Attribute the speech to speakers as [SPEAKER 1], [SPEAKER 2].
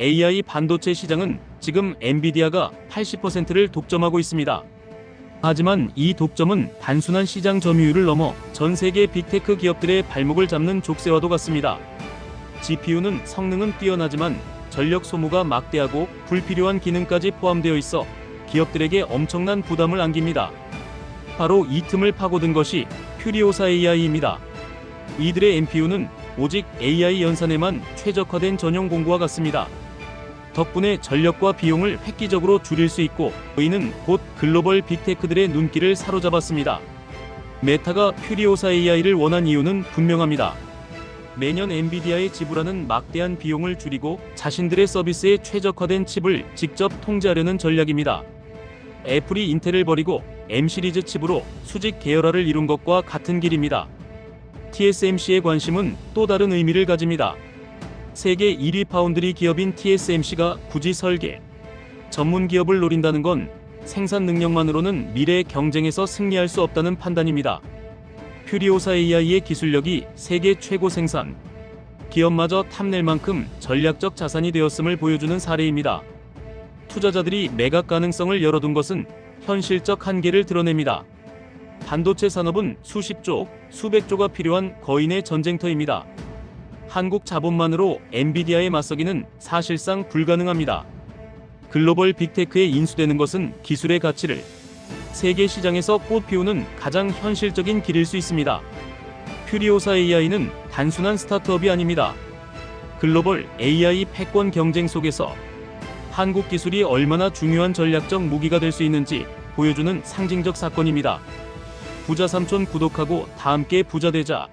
[SPEAKER 1] AI 반도체 시장은 지금 엔비디아가 80%를 독점하고 있습니다. 하지만 이 독점은 단순한 시장 점유율을 넘어 전 세계 빅테크 기업들의 발목을 잡는 족쇄와도 같습니다. GPU는 성능은 뛰어나지만 전력 소모가 막대하고 불필요한 기능까지 포함되어 있어 기업들에게 엄청난 부담을 안깁니다. 바로 이 틈을 파고든 것이 퓨리오사 AI입니다. 이들의 NPU는 오직 AI 연산에만 최적화된 전용 공구와 같습니다. 덕분에 전력과 비용을 획기적으로 줄일 수 있고 저희는 곧 글로벌 빅테크들의 눈길을 사로잡았습니다. 메타가 퓨리오사 AI를 원한 이유는 분명합니다. 매년 엔비디아에 지불하는 막대한 비용을 줄이고 자신들의 서비스에 최적화된 칩을 직접 통제하려는 전략입니다. 애플이 인텔을 버리고 M 시리즈 칩으로 수직 계열화를 이룬 것과 같은 길입니다. TSMC의 관심은 또 다른 의미를 가집니다. 세계 1위 파운드리 기업인 TSMC가 굳이 설계, 전문 기업을 노린다는 건 생산 능력만으로는 미래 경쟁에서 승리할 수 없다는 판단입니다. 퓨리오사 AI의 기술력이 세계 최고 생산, 기업마저 탐낼 만큼 전략적 자산이 되었음을 보여주는 사례입니다. 투자자들이 매각 가능성을 열어둔 것은 현실적 한계를 드러냅니다. 반도체 산업은 수십조, 수백조가 필요한 거인의 전쟁터입니다. 한국 자본만으로 엔비디아에 맞서기는 사실상 불가능합니다. 글로벌 빅테크에 인수되는 것은 기술의 가치를 세계 시장에서 꽃피우는 가장 현실적인 길일 수 있습니다. 퓨리오사 AI는 단순한 스타트업이 아닙니다. 글로벌 AI 패권 경쟁 속에서 한국 기술이 얼마나 중요한 전략적 무기가 될 수 있는지 보여주는 상징적 사건입니다. 부자 삼촌 구독하고 다 함께 부자 되자.